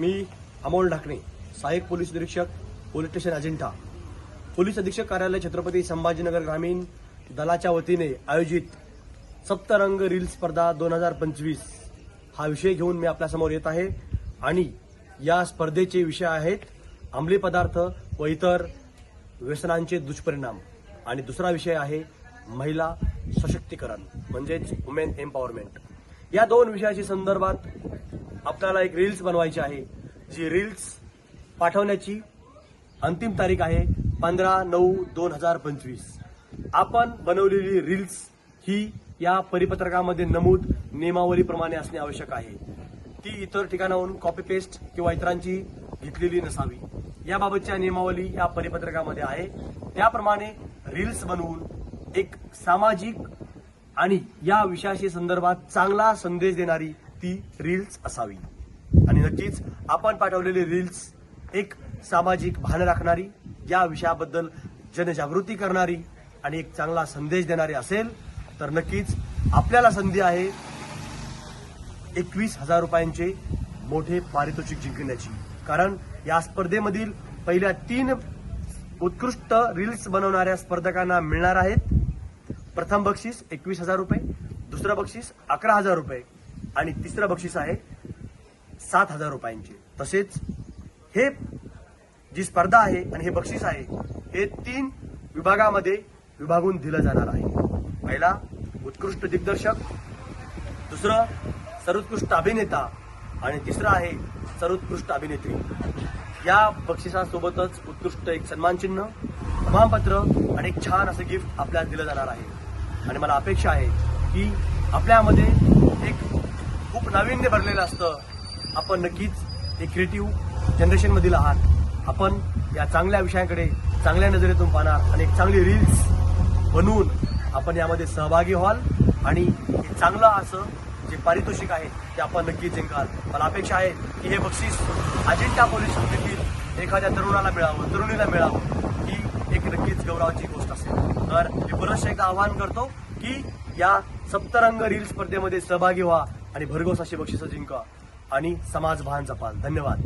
मी अमोल ढाकणे सहाय्यक पोलीस निरीक्षक police station Ajanta. Police अधीक्षक कार्यालय छत्रपती संभाजीनगर ग्रामीण दलाच्या वतीने आयोजित सप्तरंग रील स्पर्धा दोन हजार पंचवीस. हा विषय घेऊन मी आपल्यासमोर येत आहे आणि या स्पर्धेचे विषय आहेत अंमली पदार्थ व इतर व्यसनांचे दुष्परिणाम. आणि दुसरा विषय आहे महिला सशक्तीकरण म्हणजेच वुमेन एम्पॉवरमेंट या दोन विषयाशी संदर्भात आपल्याला एक रील्स बनवायची आहे. जी रील्स पाठवण्याची अंतिम तारीख आहे पंधरा नऊ दोन हजार पंचवीस. आपण बनवलेली रील्स ही या परिपत्रकामध्ये नमूद नियमावलीप्रमाणे असणे आवश्यक आहे. ती इतर ठिकाणाहून कॉपी पेस्ट किंवा इतरांची घेतलेली नसावी. याबाबतच्या नियमावली या परिपत्रकामध्ये आहे. त्याप्रमाणे रील्स बनवून एक सामाजिक आणि या विषयाशी संदर्भात चांगला संदेश देणारी ती रील्स असावी. आणि नक्कीच आपण पाठवलेली रील्स एक सामाजिक भान राखणारी या विषयाबद्दल जनजागृती करणारी आणि एक चांगला संदेश देणारी असेल तर नक्कीच आपल्याला संधी आहे एकवीस हजार रुपयांचे मोठे पारितोषिक जिंकण्याची. कारण या स्पर्धेमधील पहिल्या तीन उत्कृष्ट रील्स बनवणाऱ्या स्पर्धकांना मिळणार आहेत. प्रथम बक्षीस एकवीस हजार रुपये दुसरं बक्षीस अकरा हजार रुपये. आणि तिसरं बक्षीस आहे सात हजार रुपयांचे. तसेच हे जी स्पर्धा आहे आणि हे बक्षीस आहे हे तीन विभागामध्ये विभागून दिलं जाणार आहे. पहिला उत्कृष्ट दिग्दर्शक. दुसरं सर्वोत्कृष्ट अभिनेता. आणि तिसरं आहे सर्वोत्कृष्ट अभिनेत्री. या बक्षिसासोबतच उत्कृष्ट एक सन्मानचिन्ह प्रमाणपत्र आणि एक छान असं गिफ्ट आपल्याला दिलं जाणार आहे. आणि मला अपेक्षा आहे की आपल्यामध्ये एक खूप नाविन्य भरलेलं असतं. आपण नक्कीच एक क्रिएटिव्ह जनरेशनमधील आहात. आपण या चांगल्या विषयांकडे चांगल्या नजरेतून पाहणार आणि एक चांगली रील्स बनवून आपण यामध्ये सहभागी व्हाल आणि हे चांगलं असं जे पारितोषिक आहे ते आपण नक्कीच जिंकाल. मला अपेक्षा आहे की हे बक्षीस अजिंठा पोलीस स्टेशनमधील एखाद्या तरुणाला मिळावं तरुणीला मिळावं ही एक नक्कीच गौरवाची गोष्ट असेल. तर मी पुनश्च एकदा आवाहन करतो की या सप्तरंग रील स्पर्धेमध्ये सहभागी व्हा. आणि भरघोस अशी बक्षिसं जिंका. आणि समाज भान जपाल. धन्यवाद.